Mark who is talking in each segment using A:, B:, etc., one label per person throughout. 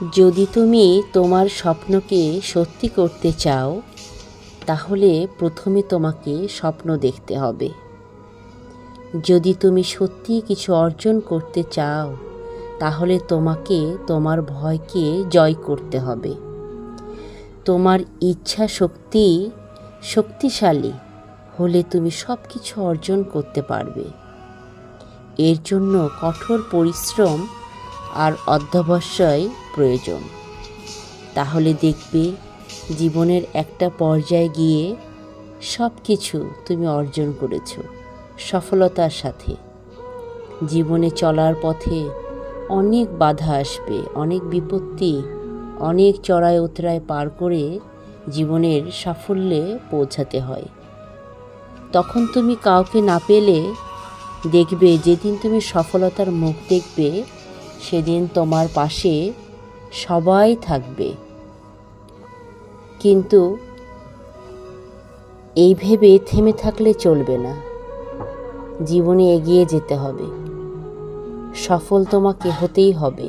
A: যদি তুমি তোমার স্বপ্নকে সত্যি করতে চাও, তাহলে প্রথমে তোমাকে স্বপ্ন দেখতে হবে। যদি তুমি সত্যি কিছু অর্জন করতে চাও, তাহলে তোমাকে তোমার ভয়কে জয় করতে হবে। তোমার ইচ্ছা শক্তি শক্তিশালী হলে তুমি সব কিছু অর্জন করতে পারবে। এর জন্য কঠোর পরিশ্রম আর অধ্যবসায় প্রয়োজন। তাহলে দেখবে জীবনের একটা পর্যায়ে গিয়ে সব কিছু তুমি অর্জন করেছ সফলতার সাথে। জীবনে চলার পথে অনেক বাধা আসবে, অনেক বিপত্তি, অনেক চড়াই উতরায় পার করে জীবনের সাফল্যে পৌঁছাতে হয়। তখন তুমি কাউকে না পেলে দেখবে যেদিন তুমি সফলতার মুখ দেখবে সেদিন তোমার পাশে সবাই থাকবে। কিন্তু এই ভেবে থেমে থাকলে চলবে না। জীবনে এগিয়ে যেতে হবে। সফল তোমাকে হতেই হবে।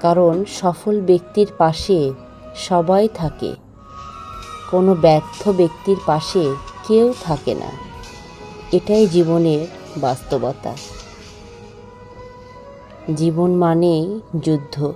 A: কারণ সফল ব্যক্তির পাশে সবাই থাকে। কোনো ব্যর্থ ব্যক্তির পাশে কেউ থাকে না। এটাই জীবনের বাস্তবতা। জীবন মানেই যুদ্ধ।